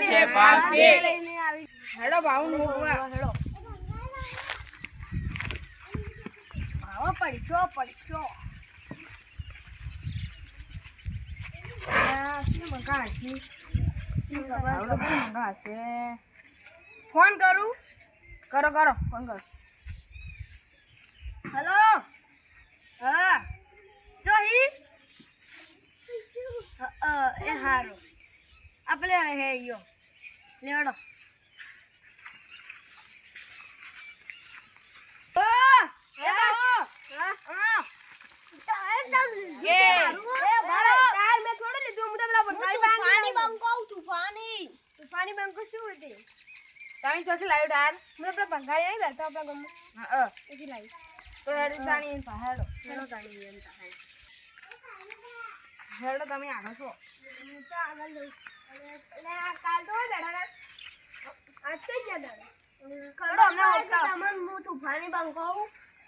છે પાકી હેડો ભાવ મૂકવા હેડો ભાવ મંગા હશે ફોન કરું? કરો કરો ફોન કરો. હલો? હા. જોહી અ, એ હારો. આપણે હે યો. લેવડો. તૂફાની બંકો શું હતી તમે ચોથી લાવ્યો ડાર. હું તો પેલા બંગાળી નહીં બેઠા આપણા ગામમાં. હા એથી લાવી. તો હેડી તાણી પહાડો. હેડો તાણી એમ તાણી હેડો તમે આગળ છો. હું તો આગળ જઉં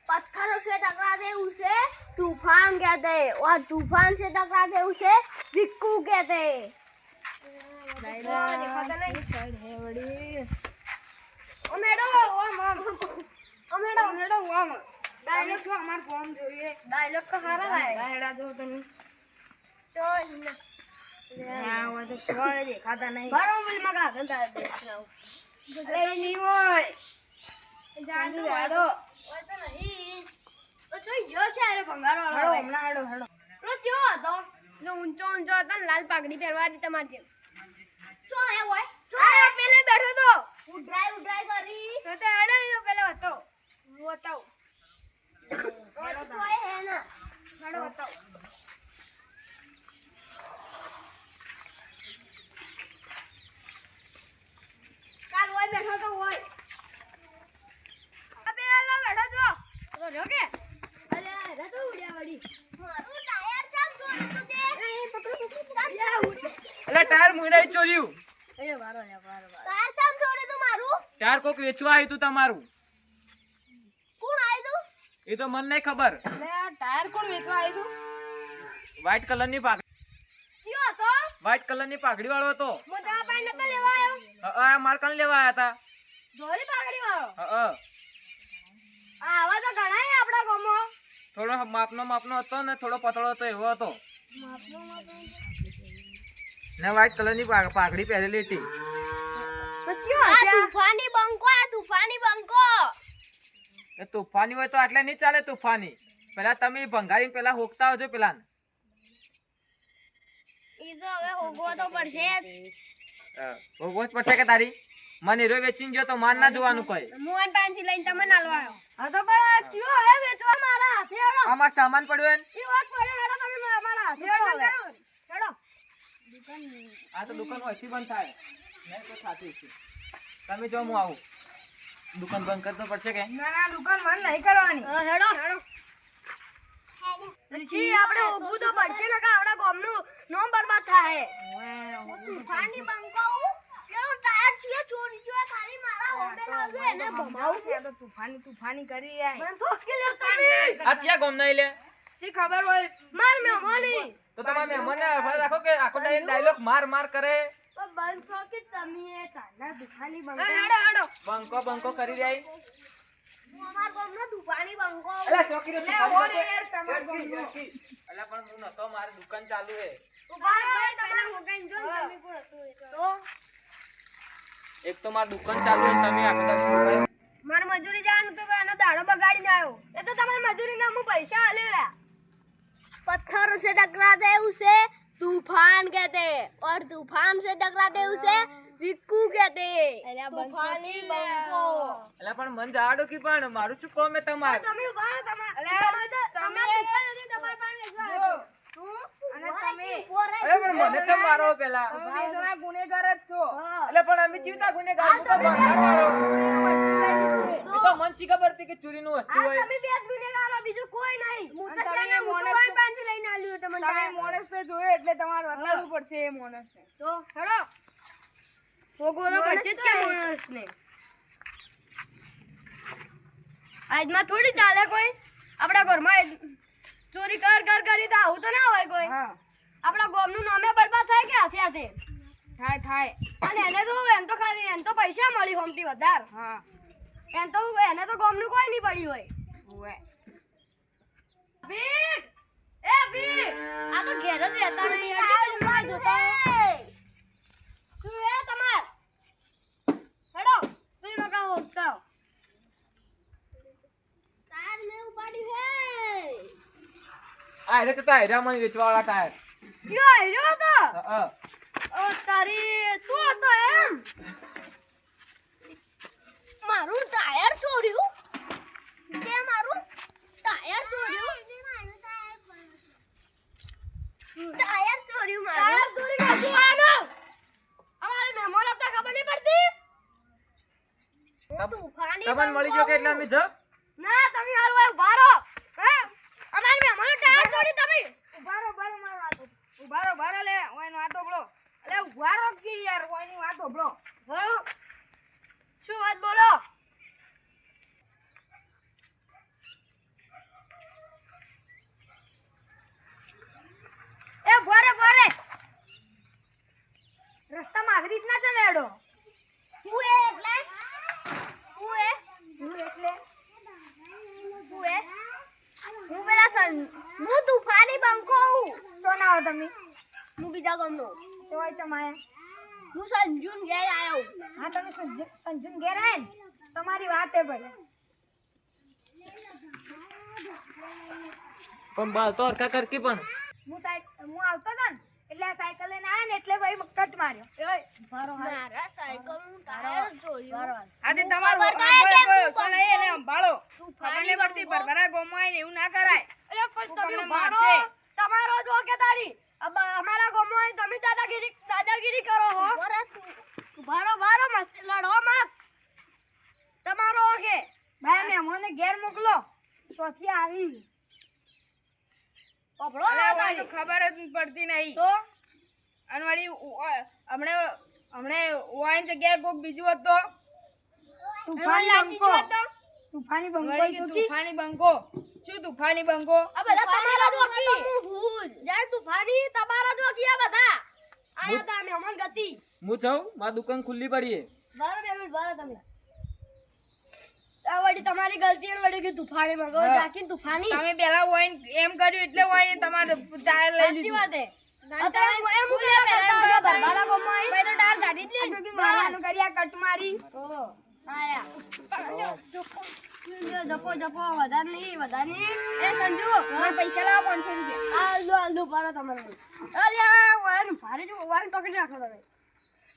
પથ્થરો છે ટકરા દેવું છે તૂફાન કે દે ઓર તૂફાન છે ટકરા દેવું છે વિક્કુ કે દે ઓમેડો ઓમ ઓમેડો ઓમેડો ઓમ ડાયલોગ જો અમાર ડાયલોગ જો તને જો દેખાતા નહીં મારો મોબાઈલમાં કાગળ તારે દેખાવ અરે ની હોય જાડો જાડો ઓય તો નહીં ઓ જોઈ ગયો છે અરે ભંગારો હળો હમણાં ઊંચો ઊંચો હતો ને લાલ પાઘડી પહેરવા હતી તમારી જેમ મુંડાઈ ચોર્યું. એ વારો વારો મારું? કોક વેચવા આવ્યું તું તમારું. કોણ આયુ તું? એ તો મને નહીં ખબર. ટાયર કોણ વેચવા આવ્યું વ્હાઈટ કલરની પાઘડી. કયો હતો? વ્હાઈટ કલરની પાઘડી વાળો હતો. હું તારા પાસે નતો લેવા આવ્યો. માર કાન લેવા હતા ધોળી પાઘડી વાળો અ, અ. આવા તો ઘણા હે આપણા ગામમાં. થોડો માપનો માપનો હતો ને થોડો પતળો હતો એવો હતો. ને વ્હાઈટ કલરની પાઘડી પહેરેલી હતી. તો કયો આ તૂફાની બંકો આ તુફાની બંકો. એ તુફાની હોય તો આટલે નહીં ચાલે તુફાની. પેલા તમે ભંગારી પેલા હોકતા આવજો પેલા ઈ તો હવે હોગવો તો પડશે જ. પડશે કે તારી? મને હીરો વેચીને તો માન ના જોવાનું કોઈ. મોહન પાનથી લઈને તમે નાલવાયો હા તો પણ ચિયો હવે વેચવા મારા હાથે અમાર સામાન પડ્યો હે વાત પડે હેડો તમે મારા હાથે આ તો દુકાન અહીંથી બંધ થાય. નહીં તો થતી છે. તમે જો હું આવું. દુકાન બંધ કરતો પડશે કે? ના ના દુકાન બંધ નહીં કરવાની. હેડો. હેડો. જી આપણે ઊભું તો પડશે ને કે આપણા ગામનું નામ બરબાદ થાય. તૂફાની બંકો પેલો ટાયર છે ચોરી જો ખાલી મારા હોટેલ આવ્યો એને ભમાવું છે. તો તુફાની તુફાની કરી આય મને કે લે તમે આ ચિયા ગામ નહીં લે? સી ખબર હોય? માર મેમોની તો તમારે મહેમાનને આભાર રાખો કે આખો ડાયલોગ માર માર કરે? બંકો કે તમે એ ચાના તૂફાની બંકો હેડો હેડો બંકો બંકો કરી જાય અમાર ગામનો તૂફાની બંકો. અલા શોકી તું ખાલી યાર, તમાર ઝડપી, અલા પણ હું નતો મારી દુકાન ચાલુ હે. ઊભા રહો તમારા હોગાઈને જો તમે કોણ તો. એક તો માર દુકાન ચાલુ હે તમે આખો મારે મજૂરી જવાનું તો એનો દાડો બગાડીને આવ્યો. એ તો તમારી મજૂરી ના હું પૈસા આલે રહ્યા पत्थर से टकराते उसे तूफान कहते और तूफान से टकराते उसे विक्कू कहते तूफानी बंको અલા પણ મન જાડો કી પણ મારું શું કોમ હે તમાર તમે ઉભા રહો, તમા- અલે, તમે તો- તમે- તમારે દુકાન હતી, તમારે પાસે વેચવા જો, આવ્યો. તું અને ઉભો રહે, તમે- ઉભો રહે. અરે પણ મને ચમ મારો પેલા તમે તમે ગુનેગાર જ છો હા. અલે પણ અમે ચીવતા ગુનેગાર હું તો ભંગાર વાળો એ તો મન ચી ખબર હતી કે ચોરીનું વસ્તુ આ હોય તમે બે બતાડવું પડશે એ માણસને તો હેડો. ભોગવવું પડશે જ માણસને આજમાં થોડી ચાલે કોઈ? આપણા ઘરમાં ચોરી કર કર કરી તો આવું તો ના હોય કોઈ. આપણા ગોમનું નામે બરબાદ થાય કે હાથે હાથે? થાય થાય. અને એને તો એમ તો ખાલી એમ તો પૈસા મળી હોમથી વધારે. હા. એમ તો એને તો ગમનું કોઈ નહીં પડ્યું હોય. હોય એ ભીખ આ તો ઘેર જ રહેતા નહીં એટલે તમે એમને જોતા શું હે તમાર? હેડો તું નકા હોતા ટાયર મે ઉપાડી હે! આ હેરે જતા મને વેચવાળા ટાયર જો હેડ્યો તો. ઓ તારી તું હતો એમ. મારું ટાયર ચોર્યું તે મારું ટાયર ચોર્યું ટાયર ચોર્યું મારું ટાયર ચોરી કાઢું આનો અમારે મહેમાન હતા ખબર નહીં પડતી તમ- તૂફાની તમને મળી ગયો કે એટલે અમે જપ ના તમે હાલ ભાઈ ઊભા રહો અમાર મે મને ટાળ છોડી તમે. ઉભારો ઉભારો મારો વાતો. ઉભારો ઉભારો લે ઓયનો વાતો બળો અલે ઉભારો કી યાર ઓયની વાતો બળો બોલો શું વાત બોલો? એ ભરે ભરે. રસ્તામાં આવી રીતના ચલેડો હું એ એટલે એ હું પેલા સન હું તુફાની બંકો હું આવો તમે હું બીજા ગમનો તો હોય હું સંજુન ઘેર આવ્યો હા તમે સંજુ સંજુન ઘેર ને તમારી વાત ભાઈ પણ બાલ તો હરખા કરકી પણ. હું સાહેબ, હું આવતો હતો ને? એટલે આ સાયકલ લઈને આયા ને એટલે ભાઈ કટ માર્યો. મારા સાયકલનું ટાયર જોયું. આથી ખબર કાંઈ કેમ હું સોના એને સંભાળો તુફાની પડતી પર ભરા ગોમાય ને એવું ના કરાય. અરે પણ તમે તમને મારો તમારો જો કે તારી? અબ અમારા ગામમાં તમે દાદાગીરી દાદાગીરી કરો હો. ભારો મસ્ત લડો મત. તમારો ઓકે ભાઈ મહેમાનને ઘેર મોકલો. ચોથી આવી. ના તારી ખબર જ પડતી નહીં. તો? અને વળી હમણે હમણે વાઈન જગ્યાએ કોક બીજું હતો. તુફાની બંકો. તુફાની બંકો તુફાની બંકો? શું તુફાની બંકો? આ બધા તમારા જ વકી જાય તુફાની તમારા જ વકી આ બધા. આયા તા મહેમાન ગતિ. હું જાઉં મારી દુકાન ખુલ્લી પડી છે. બરાબર બરાબર તમે. તમારી ગલતી વળી ગયું તુફાની મગો જાકી તુફાની. તમે પેલા વોઈન એમ કર્યું એટલે વોઈન તમારે ટાયર લઈ સાચી લીધું. વાત હે. પૈસા લાવો પાંચસો રૂપિયા.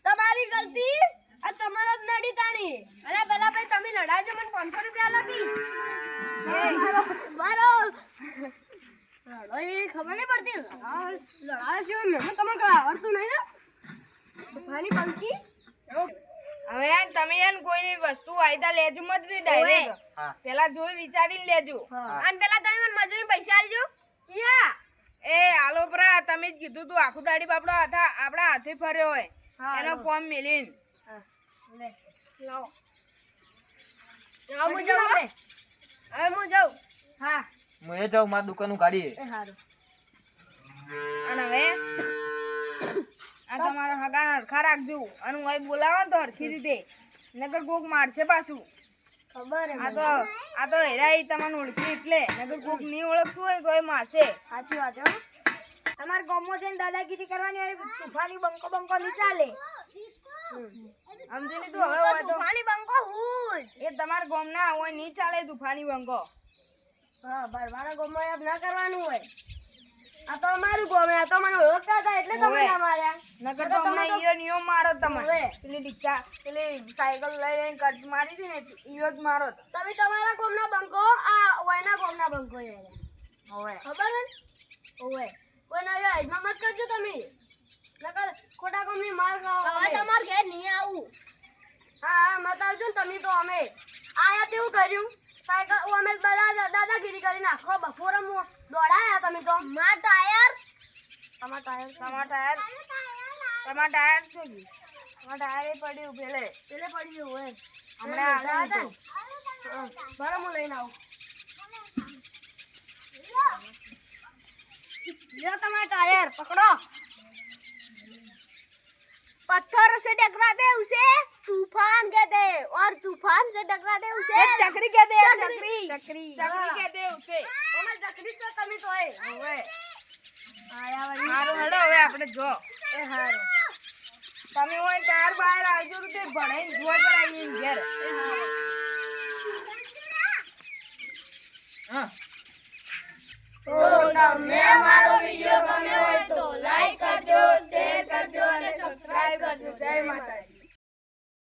તમારી ગલતી? આ તમારા જ નડી તાણી. અરે પેલા ભાઈ તમે લડાજો મને પાંચસો રૂપિયા લાગી મારો લડો એ ખબર નહીં પડતી. લડાવ લડાવ તમને કઈ આવડતું નહીં ને. તોફાની પંખી. હવે યાર તમે યાર કોઈની વસ્તુ આયતા લેજો મત ને ડાયરેક્ટ પેલા જોઈ વિચારીને લેજો. અને પેલા તમે મને મજૂરી પૈસા આલજો ચિયા. એ આલો પરા તમે જ કીધું તું આખું દાડી બાપડો હાથા આપણા હાથે ફર્યો હોય. એનો કોમ ફોર્મ મેલીન. લાવો. હું જાઉં હવે હું? જાઉં? હા. હું એ જાઉં મારી દુકાનનું ગાડી એ હારું. અને હવે આ તમારા હગા હરખા રાખજો. અને હું અહીં બોલાવો તો હરખી રીતે. નગર કોક મારશે પાછું. ખબર આ તો આ તો હેરાઈ તમને ઓળખી એટલે. નગર કોક નહીં ઓળખતું હોય તો એ મારશે. સાચી વાત હે હો. તમારે ગામમાં જઈને દાદાગીરી કરવાની હોય તુફાની બંકો બંકો નહીં ચાલે. સમજી લીધું હવે તૂફાની બંકો હું. એ તમારા ગામના હોય નહીં ચાલે તુફાની બંકો હા બરબારા ગોમમાં ના કરવાનું હોય. આ તો અમારું ગોમ આ તો મને ઓળખતા હતા એટલે તમે ના માર્યા. નકર તો તો- ઈયો ને મારો તમે પેલી રિક્ષા પેલી સાયકલ લઈ લઈને કટ મારી હતી ને ઈયો જ મારો તમે તમારા ગોમ ના બંકો આ ઓયના ગામના બંકો યાર હવે. ખબર ઓય કોઈ ના યાર મત કરજો તમે. નકર ખોટા ગામની માર ખાઓ હવે તમાર ઘેર નહીં આવું. હા હા મત આવજો ને તમે તો અમે. આયા તેવું કર્યું. સાયકલ અમે બધા દાદાગીરી કરીને આખો બપોરે હું દોડાયા તમે તો. માર ટાયર? તમાર ટાયર તમારા ટાયર? તમારા ટાયર શું થયું? તમારા ટાયર એ પડ્યું પેલે. પેલે પડી ગયું હોય. હમણાં હમણાં હતા બરાબર હું લઈને આવું. લ્યો તમારા ટાયર પકડો. पत्थर से टकरा दे उसे तूफान कहते हैं और तूफान से टकरा दे उसे चक्री कहते हैं चक्री चक्री चक्री कहते हैं उसे हमें चक्री से कमी तो है ओए आया वाली हारो हेलो હવે આપણે જો એ હારો તમે હોય ચાર બહાર આવજો તે ભણાઈ જોવા પર આવી ઘેર હા તો તમને અમારો વિડિયો ગમ્યો હોય તો લાઈક કરજો શેર કરજો અને સબસ્ક્રાઇબ કરજો. જય માતાજી.